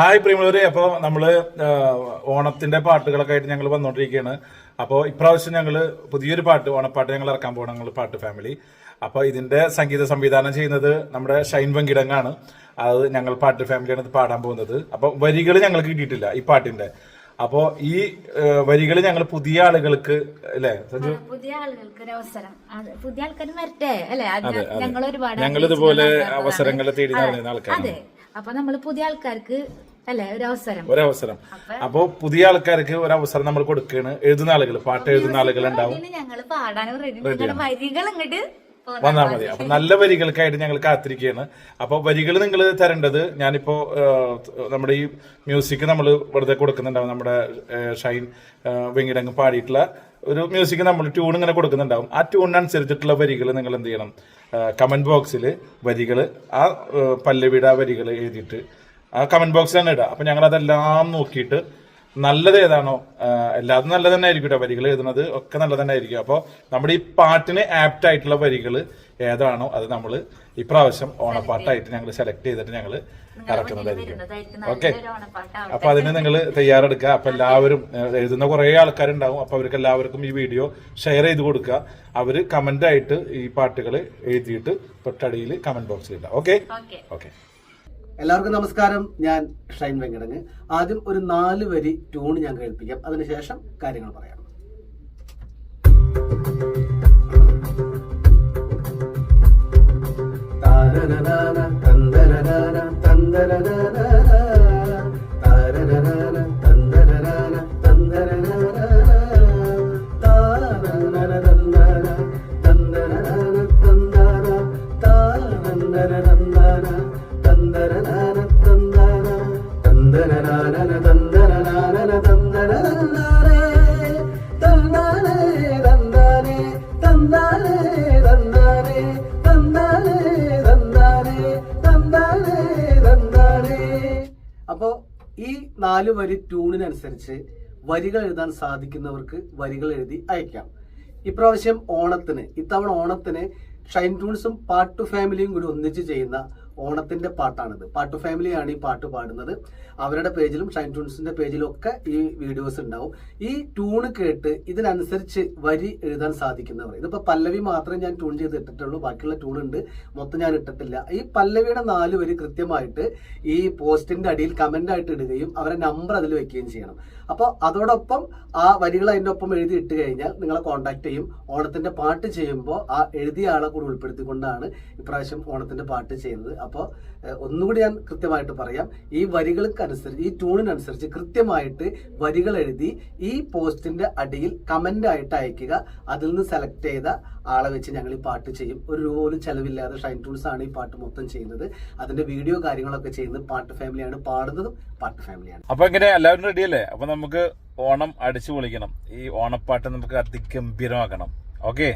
Hi പ്രിയമുള്ളവരെ അപ്പോൾ നമ്മൾ ഓണത്തിന്റെ പാട്ടുകളൊക്കെ ആയിട്ട് ഞങ്ങൾ വന്നുകൊണ്ടിരിക്കുകയാണ് അപ്പോൾ ഇപ്രാവശ്യം ഞങ്ങൾ പുതിയൊരു പാട്ട് ഓണപ്പാട്ട് ഞങ്ങൾ ഇറക്കാൻ പോകണം ഞങ്ങൾ പാട്ട് ഫാമിലി. അപ്പോൾ ഇതിന്റെ സംഗീത സംവിധാനം ചെയ്യുന്നത് നമ്മുടെ ഷൈൻ വെങ്കിടങ്ങാണ്. അത് ഞങ്ങൾ പാട്ട് ഫാമിലിയാണ് ഇത് പാടാൻ പോകുന്നത്. അപ്പോൾ വരികൾ ഞങ്ങൾക്ക് കിട്ടിയിട്ടില്ല ഈ പാട്ടിന്റെ. അപ്പോൾ ഈ വരികൾ ഞങ്ങൾ പുതിയ ആളുകൾക്ക് അല്ലേ സഞ്ജു? പുതിയ ആളുകൾക്ക് ഒരു അവസരം. പുതിയ ആൾക്കാർ വരട്ടെ അല്ലേ? ഞങ്ങൾ ഇതുപോലെ അവസരങ്ങൾ തേടി നടന്ന ആൾക്കാരാണ്. അപ്പൊ നമ്മൾ പുതിയ ആൾക്കാർക്ക് അല്ലേ ഒരു അവസരം. ഒരവസരം. അപ്പൊ പുതിയ ആൾക്കാർക്ക് ഒരു അവസരം നമ്മൾ കൊടുക്കുകയാണ് എഴുതുന്ന ആളുകൾ പാട്ട് എഴുതുന്ന ആളുകൾ ഉണ്ടാവും. ഞങ്ങൾ പാടാനും റെഡി വരികൾ ഇങ്ങോട്ട് വന്നാൽ മതി. അപ്പൊ നല്ല വരികൾക്കായിട്ട് ഞങ്ങൾ കാത്തിരിക്കുകയാണ്. അപ്പൊ വരികൾ നിങ്ങൾ തരേണ്ടത് ഞാനിപ്പോ നമ്മുടെ ഈ മ്യൂസിക് നമ്മൾ വെറുതെ കൊടുക്കുന്നുണ്ടാവും. നമ്മുടെ ഷൈൻ വെങ്കിടങ്ങ് പാടിയിട്ടുള്ള ഒരു മ്യൂസിക് നമ്മൾ ട്യൂൺ ഇങ്ങനെ കൊടുക്കുന്നുണ്ടാവും. ആ ട്യൂണിനനുസരിച്ചിട്ടുള്ള വരികൾ നിങ്ങൾ എന്ത് ചെയ്യണം? കമന്റ് ബോക്സിൽ വരികൾ ആ പല്ലവിയുടെ ആ വരികൾ എഴുതിയിട്ട് ആ കമന്റ് ബോക്സിൽ തന്നെ ഇടുക. അപ്പം ഞങ്ങൾ അതെല്ലാം നോക്കിയിട്ട് നല്ലത് ഏതാണോ എല്ലാതും നല്ലത് തന്നെ ആയിരിക്കും കേട്ടോ വരികൾ എഴുതുന്നത്. ഒക്കെ നല്ലത് തന്നെ ആയിരിക്കും. അപ്പോൾ നമ്മുടെ ഈ പാട്ടിന് ആപ്റ്റ് ആയിട്ടുള്ള വരികൾ ഏതാണോ അത് നമ്മൾ ഇപ്രാവശ്യം ഓണപ്പാട്ടായിട്ട് ഞങ്ങൾ സെലക്ട് ചെയ്തിട്ട് ഞങ്ങൾ ഇറക്കുന്നതായിരിക്കും. ഓക്കെ. അപ്പൊ അതിന് നിങ്ങൾ തയ്യാറെടുക്കുക. അപ്പൊ എല്ലാവരും എഴുതുന്ന കുറെ ആൾക്കാരുണ്ടാവും. അപ്പൊ അവർക്ക് എല്ലാവർക്കും ഈ വീഡിയോ ഷെയർ ചെയ്ത് കൊടുക്കുക. അവർ കമന്റ് ആയിട്ട് ഈ പാട്ടുകൾ എഴുതിയിട്ട് തൊട്ടടിയിൽ കമന്റ് ബോക്സിൽ ഇടാം ഓക്കെ? ഓക്കെ. ഓക്കെ. എല്ലാവർക്കും നമസ്കാരം. ഞാൻ ഷൈൻ വെങ്കടങ്ങ്. ആദ്യം ഒരു നാല് വരി ട്യൂൺ ഞാൻ കേൾപ്പിക്കാം അതിനുശേഷം കാര്യങ്ങൾ പറയാം. தந்தன தந்தன தந்தன தந்தன தந்தன അപ്പോ ഈ നാല് വരി ട്യൂണിനനുസരിച്ച് വരികൾ എഴുതാൻ സാധിക്കുന്നവർക്ക് വരികൾ എഴുതി അയക്കാം. ഇപ്രാവശ്യം ഓണത്തിന് ഇത്തവണ ഓണത്തിന് ഷൈൻ ട്യൂൺസും പാട്ടു ഫാമിലിയും കൂടി ഒന്നിച്ച് ചെയ്യുന്ന ഓണത്തിന്റെ പാട്ടാണിത്. പാട്ടു ഫാമിലിയാണ് ഈ പാട്ട് പാടുന്നത്. അവരുടെ പേജിലും ഷൈൻ ട്യൂൺസിന്റെ പേജിലും ഒക്കെ ഈ വീഡിയോസ് ഉണ്ടാവും. ഈ ട്യൂണ് കേട്ട് ഇതിനനുസരിച്ച് വരി എഴുതാൻ സാധിക്കുന്നവർ ഇതിപ്പോ പല്ലവി മാത്രമേ ഞാൻ ട്യൂൺ ചെയ്ത് ഇട്ടിട്ടുള്ളൂ. ബാക്കിയുള്ള ട്യൂൺ ഉണ്ട് മൊത്തം ഞാൻ ഇട്ടിട്ടില്ല. ഈ പല്ലവിയുടെ നാല് വരി കൃത്യമായിട്ട് ഈ പോസ്റ്റിന്റെ അടിയിൽ കമന്റ് ആയിട്ട് ഇടുകയും അവരെ നമ്പർ അതിൽ വെക്കുകയും ചെയ്യണം. അപ്പോൾ അതോടൊപ്പം ആ വരികൾ അതിന്റെ ഒപ്പം എഴുതി ഇട്ട് കഴിഞ്ഞാൽ നിങ്ങളെ കോൺടാക്ട് ചെയ്യും. ഓണത്തിന്റെ പാട്ട് ചെയ്യുമ്പോൾ ആ എഴുതിയ ആളെ കൂടി ഉൾപ്പെടുത്തിക്കൊണ്ടാണ് ഇപ്രാവശ്യം ഓണത്തിന്റെ പാട്ട് ചെയ്യുന്നത്. അപ്പോൾ ഒന്നുകൂടി ഞാൻ കൃത്യമായിട്ട് പറയാം. ഈ വരികൾക്കനുസരിച്ച് ഈ ട്യൂണിനനുസരിച്ച് കൃത്യമായിട്ട് വരികൾ എഴുതി ഈ പോസ്റ്റിന്റെ അടിയിൽ കമന്റ് ആയിട്ട് അയക്കുക. അതിൽ നിന്ന് സെലക്ട് ചെയ്ത ആളെ വെച്ച് ഞങ്ങൾ ഈ പാട്ട് ചെയ്യും. ഒരു രൂപ പോലും ചെലവില്ലാതെ ഷൈൻ ടൂൾസ് ആണ് ഈ പാട്ട് മൊത്തം ചെയ്യുന്നത്. അതിന്റെ വീഡിയോ കാര്യങ്ങളൊക്കെ ചെയ്യുന്നത് പാട്ട് ഫാമിലിയാണ് പാടുന്നതും പാട്ട് ഫാമിലിയാണ് അപ്പൊ ഇങ്ങനെ എല്ലാവരും റെഡിയല്ലേ അപ്പൊ നമുക്ക് ഓണം അടിച്ചു പൊളിക്കണം. ഈ ഓണപ്പാട്ട് നമുക്ക് അതിഗംഭീരമാക്കണം. ഓക്കെ